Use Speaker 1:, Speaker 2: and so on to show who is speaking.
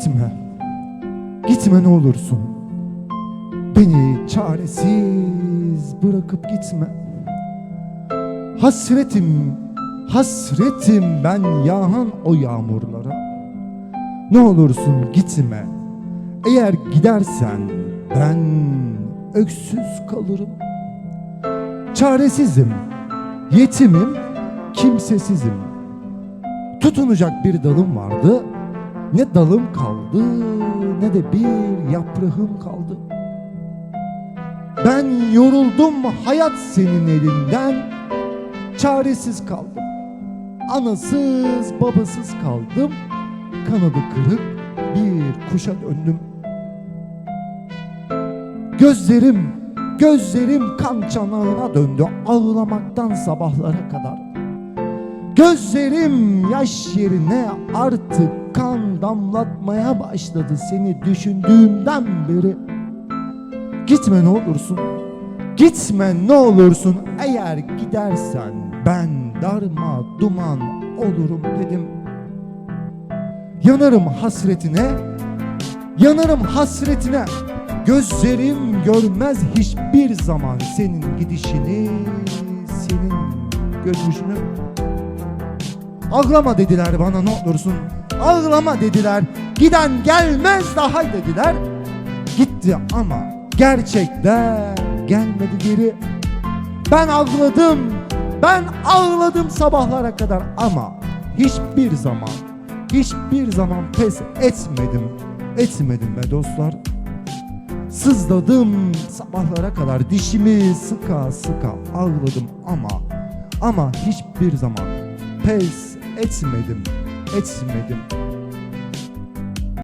Speaker 1: Gitme. Gitme ne olursun. Beni çaresiz bırakıp gitme. Hasretim, hasretim ben yağan o yağmurlara. Ne olursun gitme. Eğer gidersen ben öksüz kalırım. Çaresizim, yetimim, kimsesizim. Tutunacak bir dalım vardı. Ne dalım kaldı ne de bir yaprağım kaldı. Ben yoruldum hayat senin elinden. Çaresiz kaldım. Anasız babasız kaldım. Kanadı kırık bir kuşa döndüm. Gözlerim, gözlerim kan çanağına döndü ağlamaktan sabahlara kadar. Gözlerim yaş yerine artık kan damlatmaya başladı seni düşündüğümden beri. Gitme ne olursun. Gitme ne olursun. Eğer gidersen ben darma duman olurum dedim. Yanarım hasretine. Yanarım hasretine. Gözlerim görmez hiçbir zaman senin gidişini, senin göçüşünü. Ağlama dediler bana ne olursun. Ağlama dediler. Giden gelmez daha dediler. Gitti ama gerçekten gelmedi geri. Ben ağladım. Ben ağladım sabahlara kadar ama hiçbir zaman hiçbir zaman pes etmedim. Etmedim be dostlar. Sızladım sabahlara kadar dişimi sıka sıka ağladım ama ama hiçbir zaman pes etmedim etmedim